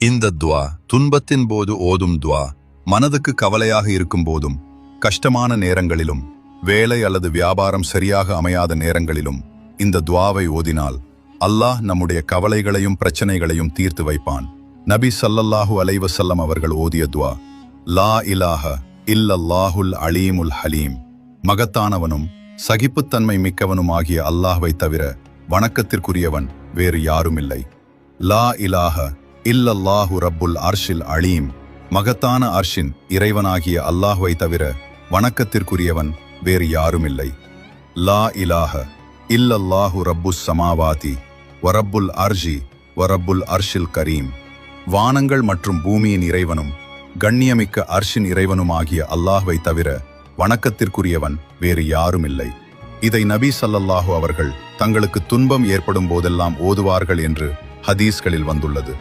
இந்த துவா துன்பத்தின் போது ஓதும் துவா மனதுக்கு கவலையாக இருக்கும் போதும் கஷ்டமான நேரங்களிலும் வேலை அல்லது வியாபாரம் சரியாக அமையாத நேரங்களிலும் இந்த துவாவை ஓதினால் அல்லாஹ் நம்முடைய கவலைகளையும் பிரச்சனைகளையும் தீர்த்து வைப்பான். நபி சல்லல்லாஹு அலைவசல்லம் அவர்கள் ஓதிய துவா லா இலாஹ இல்லல்லாஹுல் அலீமுல் ஹலீம். மகத்தானவனும் சகிப்புத்தன்மை மிக்கவனுமாகிய அல்லாஹ்வை தவிர வணக்கத்திற்குரியவன் வேறு யாருமில்லை. லா இலாஹ இல்லல்லாஹு ரப்புல் அர்ஷில் அலீம். மகத்தான அர்ஷின் இறைவனாகிய அல்லாஹுவை தவிர வணக்கத்திற்குரியவன் வேறு யாருமில்லை. லா இலாஹ இல்லல்லாஹு ரப்பு சமாவாதி வரப்புல் அர்ஜி வரப்புல் அர்ஷில் கரீம். வானங்கள் மற்றும் பூமியின் இறைவனும் கண்ணியமிக்க அர்ஷின் இறைவனுமாகிய அல்லாஹ்வை தவிர வணக்கத்திற்குரியவன் வேறு யாருமில்லை. இதை நபி சல்லல்லாஹு அவர்கள் தங்களுக்கு துன்பம் ஏற்படும் போதெல்லாம் ஓதுவார்கள் என்று ஹதீஸ்களில் வந்துள்ளது.